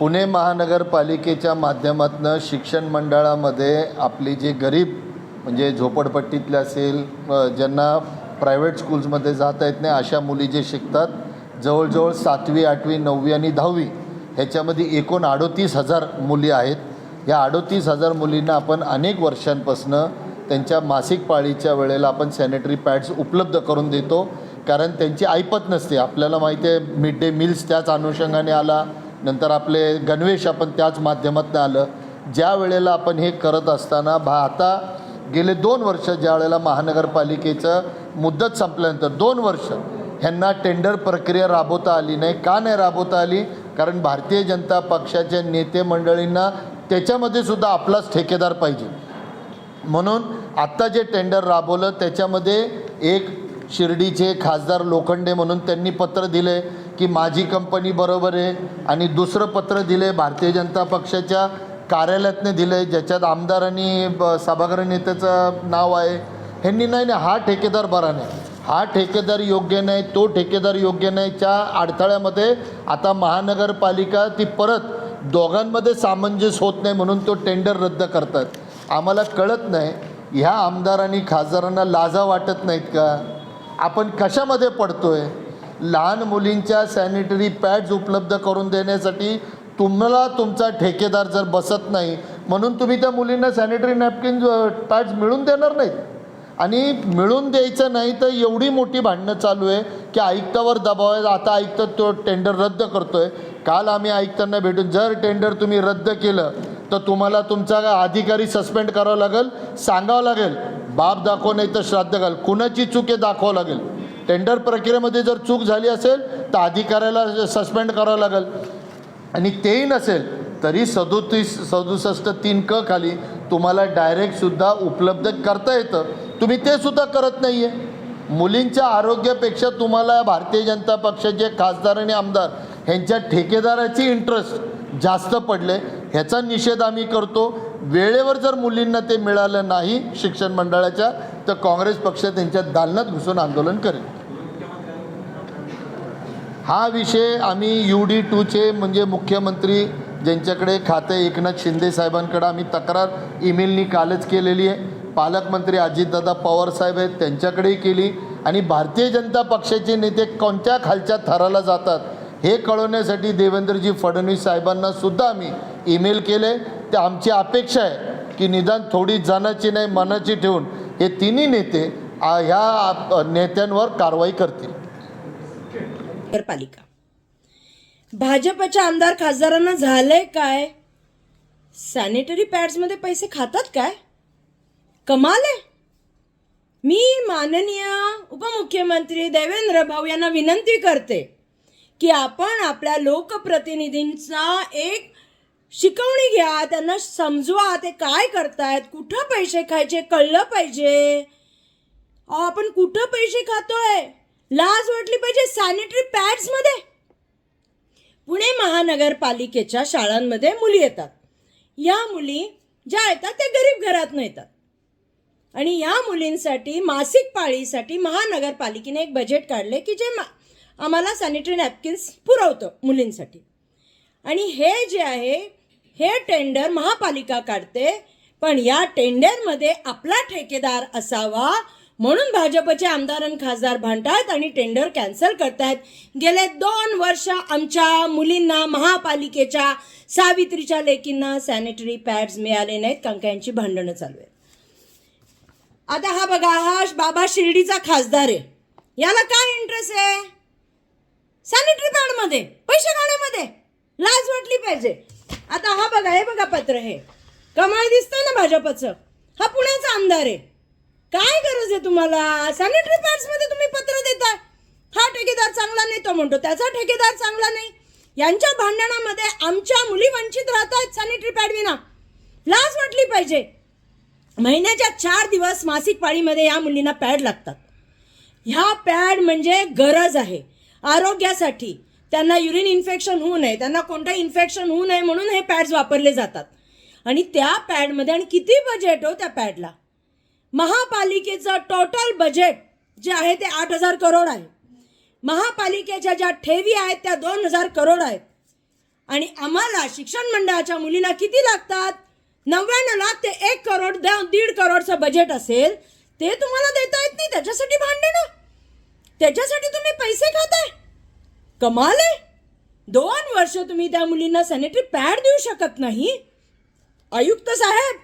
पुणे महानगरपालिकेच्या माध्यमातून शिक्षण मंडळामध्ये आपली जे गरीब म्हणजे झोपडपट्टीतले असेल ज्यांना प्रायव्हेट स्कूल्समध्ये जाता येत नाही अशा मुली जे शिकतात जवळजवळ सातवी आठवी नववी आणि दहावी ह्याच्यामध्ये एकूण अडोतीस हजार मुली आहेत. या अडोतीस हजार मुलींना आपण अनेक वर्षांपासनं त्यांच्या मासिक पाळीच्या वेळेला आपण सॅनिटरी पॅड्स उपलब्ध करून देतो. कारण त्यांची ऐपत नसते. आपल्याला माहिती आहे मिड डे मील्स त्याच अनुषंगाने आला. नंतर आपले गणवेश आपण त्याच माध्यमातून आलं. ज्या वेळेला आपण हे करत असताना भा आता गेले दोन वर्ष ज्या वेळेला महानगरपालिकेचं मुदत संपल्यानंतर दोन वर्ष ह्यांना टेंडर प्रक्रिया राबवता आली नाही. का नाही राबवता आली? कारण भारतीय जनता पक्षाच्या नेते मंडळींना त्याच्यामध्ये सुद्धा आपलाच ठेकेदार पाहिजे. म्हणून आत्ता जे टेंडर राबवलं त्याच्यामध्ये एक शिर्डीचे खासदार लोखंडे म्हणून त्यांनी पत्र दिले की माझी कंपनी बरोबर आहे आणि दुसरं पत्र दिले भारतीय जनता पक्षाच्या कार्यालयातनं दिलं आहे ज्याच्यात आमदार आणि ब- सभागृह नेत्याचं नाव आहे. ह्यांनी नाही नाही हा ठेकेदार बरा नाही. हा ठेकेदार योग्य नाही तो ठेकेदार योग्य नाहीच्या अडथळ्यामध्ये आता महानगरपालिका ती परत दोघांमध्ये सामंजस्य होत नाही म्हणून तो टेंडर रद्द करतात. आम्हाला कळत नाही ह्या आमदार आणि खासदारांना लाजा वाटत नाहीत का? आपण कशामध्ये पडतो आहे लहान मुलींच्या सॅनिटरी पॅड्स उपलब्ध करून देण्यासाठी तुम्हाला तुमचा ठेकेदार जर बसत नाही म्हणून तुम्ही त्या मुलींना सॅनिटरी नॅपकिन पॅड्स मिळून देणार नाहीत. आणि मिळून द्यायचं नाही तर एवढी मोठी भांडणं चालू आहे की आयुक्तावर दबाव आहे. आता आयुक्त तो टेंडर रद्द करतोय. काल आम्ही आयुक्तांना भेटून जर टेंडर तुम्ही रद्द केलं तर तुम्हाला तुमचा अधिकारी सस्पेंड करावं लागेल सांगावं लागेल बाप दाखव नाही तर श्राद्ध घाल. कुणाची चुके दाखवावं लागेल? टेंडर प्रक्रियेमध्ये जर चूक झाली असेल तर अधिकाऱ्याला सस्पेंड करावं लागेल. आणि तेही नसेल तरी सदोतीस सदुसष्ट तीन क खाली तुम्हाला डायरेक्टसुद्धा उपलब्ध करता येतं. तुम्ही ते सुद्धा करत नाही आहे मुलींच्या आरोग्यापेक्षा तुम्हाला भारतीय जनता पक्षाचे खासदार आणि आमदार ह्यांच्या ठेकेदाराची इंटरेस्ट जास्त पडले ह्याचा निषेध आम्ही करतो. वेळेवर जर मुलींना ते मिळालं नाही शिक्षण मंडळाच्या तर काँग्रेस पक्ष त्यांच्या दालनात घुसून आंदोलन करेल. हा विषय आम्ही यू डी टूचे म्हणजे मुख्यमंत्री ज्यांच्याकडे खाते एकनाथ शिंदे साहेबांकडे आम्ही तक्रार ईमेलनी कालच केलेली आहे. पालकमंत्री अजितदादा पवार साहेब आहेत त्यांच्याकडेही केली. आणि भारतीय जनता पक्षाचे नेते कोणत्या खालच्या थराला जातात हे कळवण्यासाठी देवेंद्रजी फडणवीस साहेबांना सुद्धा आम्ही ईमेल केले. ते आमची अपेक्षा आहे की निदान थोडी जनाची नाही मनाची ठेवून हे तिन्ही नेते ह्या नेत्यांवर कारवाई करतील. नगरपालिका. भाजपच्या आमदार खासदारांना झालंय काय? सॅनिटरी पॅड्समध्ये पैसे खातात काय? कमाल आहे. मी माननीय उपमुख्यमंत्री देवेंद्र भाऊ यांना विनंती करते की आपण आपल्या लोकप्रतिनिधींचा एक शिकवणी घ्या त्यांना समजवा ते काय करतायत कुठं पैसे खायचे कळलं पाहिजे. अहो, आपण कुठं पैसे खातोय? लाज वाटली पाहिजे सॅनिटरी पॅड्समध्ये पुणे महानगरपालिकेच्या शाळांमध्ये मुली येतात. या मुली ज्या येतात त्या गरीब घरातनं येतात. आणि या मुलींसाठी मासिक पाळीसाठी महानगरपालिकेने एक बजेट काढले की जे मा आम्हाला सॅनिटरी नॅपकिन्स पुरवतं मुलींसाठी. आणि हे जे आहे हे टेंडर महापालिका काढते पण या टेंडरमध्ये आपला ठेकेदार असावा म्हणून भाजपचे आमदार आणि खासदार भांडतात आणि टेंडर कॅन्सल करतायत. गेले दोन वर्ष आमच्या मुलींना महापालिकेच्या सावित्रीच्या लेकींना सॅनिटरी पॅड्स मिळाले नाहीत. कारण भांडणं चालू आहेत. आता हा बघा हा बाबा शिर्डीचा खासदार आहे. याला काय इंटरेस्ट आहे? सॅनिटरी पॅडमध्ये पैसे काढण्यामध्ये लाज वाटली पाहिजे. आता हा बघा हे बघा पत्र हे. कमळ दिसतंय ना भाजपचं. हा पुण्याचा आमदार आहे. काय गरज आहे तुम्हाला? सॅनिटरी पॅड्समध्ये तुम्ही पत्र देता. हा ठेकेदार चांगला नाही तो म्हणतो त्याचा ठेकेदार चांगला नाही. यांच्या भांडणामध्ये आमच्या मुली वंचित राहत आहेत सॅनिटरी पॅड विना. लाज वाटली पाहिजे. महिन्याच्या चार दिवस मासिक पाळीमध्ये या मुलींना पॅड लागतात. ह्या पॅड म्हणजे गरज आहे. आरोग्यासाठी. त्यांना युरिन इन्फेक्शन होऊ नये. त्यांना कोणतं इन्फेक्शन होऊ नये म्हणून हे पॅड्स वापरले जातात. आणि त्या पॅडमध्ये आणि किती बजेट हो त्या पॅडला महापालिकेचं टोटल बजेट जे आहे ते आठ हजार करोड आहे. महापालिकेच्या ज्या ठेवी आहेत त्या दोन हजार करोड आहेत. आणि आम्हाला शिक्षण मंडळाच्या मुलींना किती लागतात? नव्याण्णव लाख ते एक करोड द- दीड करोडचं बजेट असेल ते तुम्हाला देता येत नाही. त्याच्यासाठी भांडणं? त्याच्यासाठी तुम्ही पैसे खाताय? कमाल आहे. दोन वर्ष तुम्ही त्या मुलींना सॅनिटरी पॅड देऊ शकत नाही. आयुक्त साहेब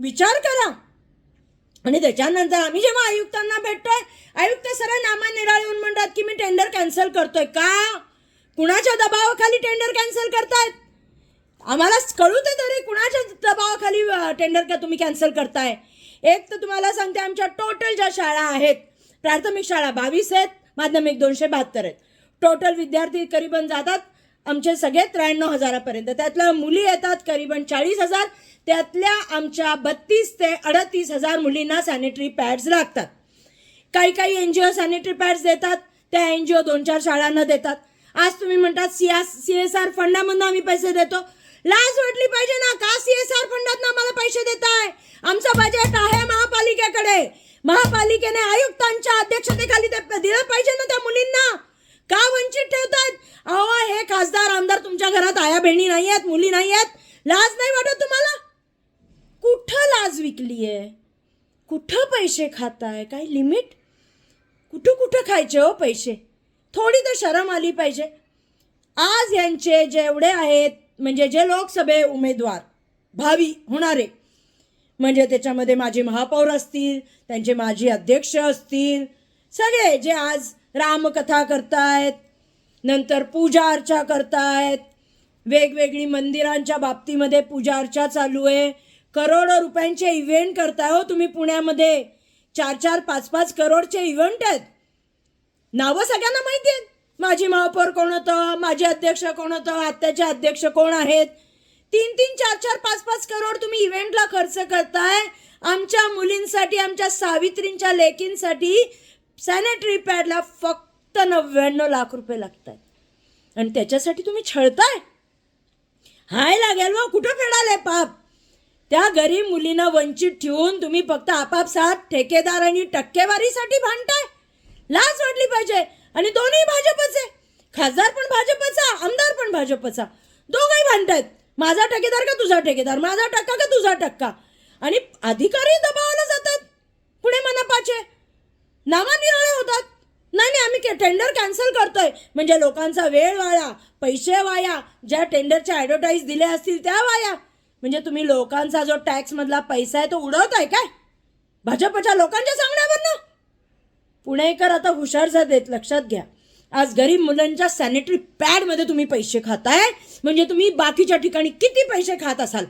विचार करा. आणि त्याच्यानंतर आम्ही जेव्हा आयुक्तांना भेटतोय आयुक्त सरळ नामा निराळे येऊन म्हणतात की मी टेंडर कॅन्सल करतोय. का? कुणाच्या दबावाखाली टेंडर कॅन्सल करतायत? आम्हाला कळू ते तरी कुणाच्या दबावाखाली टेंडर का तुम्ही कॅन्सल करताय? एक तर तुम्हाला सांगते आमच्या टोटल ज्या शाळा आहेत प्राथमिक शाळा बावीस आहेत माध्यमिक दोनशे बहात्तर आहेत. टोटल विद्यार्थी करीबन जातात आमचे सगळे त्र्याण्णव हजारापर्यंत. त्यातल्या मुली येतात करीबन चाळीस हजार. त्यातल्या आमच्या बत्तीस ते अडतीस हजार मुलींना सॅनिटरी पॅड्स लागतात. काही काही N G O sanitary pads देतात त्या एन जी ओ दोन चार शाळांना देतात. आज तुम्ही म्हणतात सी सी एस आर फंडामधून आम्ही पैसे देतो. लाज वाटली पाहिजे ना का सी एस आर फंडातनं आम्हाला पैसे देताय? आमचं बजेट आहे महापालिकेकडे. महापालिकेने आयुक्तांच्या अध्यक्षतेखाली ते दिलं पाहिजे ना त्या मुलींना? का वंचित ठेवतात? अहो हे खासदार आमदार तुमच्या घरात आया बहिणी नाही आहेत मुली नाही आहेत लाज नाही वाटत तुम्हाला? कुठं लाज विकली आहे कुठं पैसे खाताय? काय लिमिट? कुठं कुठं खायचे हो पैसे? थोडी तर शरम आली पाहिजे. आज यांचे जेवढे आहेत म्हणजे जे लोकसभे उमेदवार भावी होणारे म्हणजे त्याच्यामध्ये माझे महापौर असतील त्यांचे माजी अध्यक्ष असतील सगळे जे आज रामकथा करतायत नंतर पूजा अर्चा करतायत. वेगवेगळी मंदिरांच्या बाबतीमध्ये पूजा अर्चा चालू आहे. करोडो रुपयांचे इव्हेंट करताय हो तुम्ही पुण्यामध्ये. चार चार पाच पाच करोडचे इव्हेंट आहेत. नावं सगळ्यांना माहिती आहेत. माझी महापौर कोण होतं? माझे अध्यक्ष कोण होतं? आत्याचे अध्यक्ष कोण आहेत? तीन तीन चार चार पाच पाच करोड तुम्ही इव्हेंटला खर्च करताय. आमच्या मुलींसाठी आमच्या सावित्रींच्या लेकींसाठी सॅनिटरी पॅडला फक्त नव्याण्णव लाख रुपये लागत आहेत आणि त्याच्यासाठी तुम्ही छळताय? हाय लागेल मग कुठं फेडाले पाप? त्या गरीब मुलींना वंचित ठेवून तुम्ही फक्त आपापसात ठेकेदार आणि टक्केवारीसाठी भांडताय? लाज वाटली पाहिजे. आणि दोन्ही भाजपचे. खासदार पण भाजपचा आमदार पण भाजपचा. दोघंही भांडतायत. माझा ठेकेदार का तुझा ठेकेदार? माझा टक्का का तुझा टक्का? आणि अधिकारी दबावला जातात. पुणे मनपाचे? नामानिराळे होतात. नाही नाही आम्ही टेंडर कॅन्सल करतोय. म्हणजे लोकांचा वेळ वाया पैसे वाया ज्या टेंडरच्या ॲडव्हर्टाईज दिल्या असतील त्या वाया. म्हणजे तुम्ही लोकांचा जो टॅक्समधला पैसा आहे तो उडवताय काय? भाजपच्या लोकांच्या सांगण्यावरनं पुणेकर आता हुशार झालेत लक्षात घ्या. आज गरीब मुलांच्या सॅनिटरी पॅडमध्ये तुम्ही पैसे खाताय. म्हणजे तुम्ही बाकीच्या ठिकाणी किती पैसे खात असाल?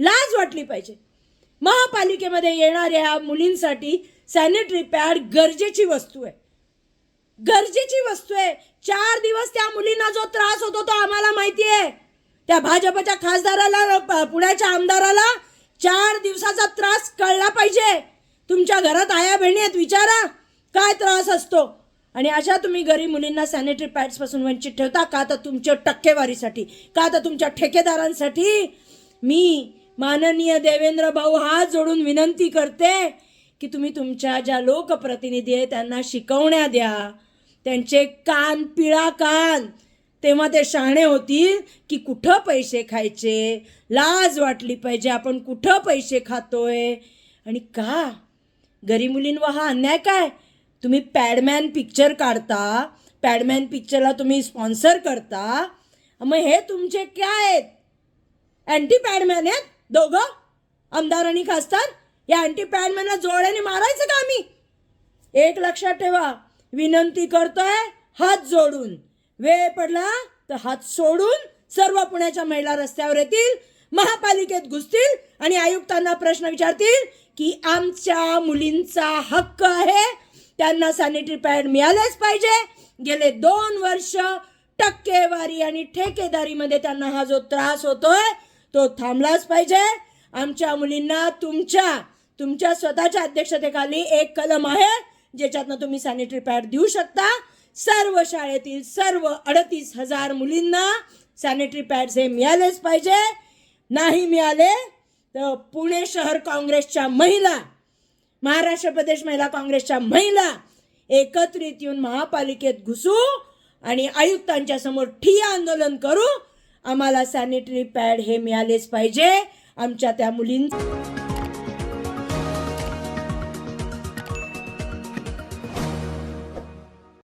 लाज वाटली पाहिजे. महापालिकेमध्ये येणाऱ्या मुलींसाठी सॅनिटरी पॅड गरजेची वस्तू आहे. गरजेची वस्तू आहे. चार दिवस त्या मुलींना जो त्रास होतो तो आम्हाला माहिती आहे. त्या भाजपच्या खासदाराला पुण्याच्या आमदाराला चार दिवसाचा त्रास कळला पाहिजे. तुमच्या घरात आया बहिणी आहेत विचारा काय त्रास असतो. आणि अशा तुम्ही गरीब मुलींना सॅनिटरी पॅड्सपासून वंचित ठेवता का तर तुमच्या टक्केवारीसाठी का तर तुमच्या ठेकेदारांसाठी? मी माननीय देवेंद्र भाऊ हात जोडून विनंती करते की तुम्ही तुमच्या ज्या लोकप्रतिनिधी आहे त्यांना शिकवण्या द्या. त्यांचे कान पिळा कान. तेव्हा ते शहाणे होतील की कुठं पैसे खायचे? लाज वाटली पाहिजे आपण कुठं पैसे खातोय? आणि का? गरीब मुलींवर हा अन्याय काय? तुम्ही पॅडमॅन पिक्चर काढता पॅडमॅन पिक्चरला तुम्ही स्पॉन्सर करता मग हे तुमचे काय आहेत? अँटी पॅडमॅन आहेत दोघं? आमदार आणि खासदार? या अँटी पॅनमॅनला जोड्याने मारायचं का आम्ही? एक लक्षात ठेवा. विनंती करतोय हात जोडून. वेळ पडला तर हात सोडून सर्व पुण्याच्या महिला रस्त्यावर येतील महापालिकेत घुसतील आणि आयुक्तांना प्रश्न विचारतील की आमच्या मुलींचा हक्क आहे त्यांना सॅनिटरी पॅड मिळालेच पाहिजे. गेले दोन वर्ष टक्केवारी आणि ठेकेदारीमध्ये त्यांना हा जो त्रास होतोय तो थांबलाच पाहिजे. आमच्या मुलींना तुमच्या तुमच्या स्वतःच्या अध्यक्षतेखाली एक कलम आहे ज्याच्यातनं तुम्ही सॅनिटरी पॅड देऊ शकता. सर्व शाळेतील सर्व अडतीस हजार मुलींना सॅनिटरी पॅड्स हे मिळालेच पाहिजे. नाही मिळाले तर पुणे शहर काँग्रेसच्या महिला महाराष्ट्र प्रदेश महिला काँग्रेसच्या महिला एकत्रित येऊन महापालिकेत घुसू आणि आयुक्तांच्या समोर ठिय्या आंदोलन करू. आम्हाला सॅनिटरी पॅड हे मिळालेच पाहिजे. आमच्या त्या मुलीं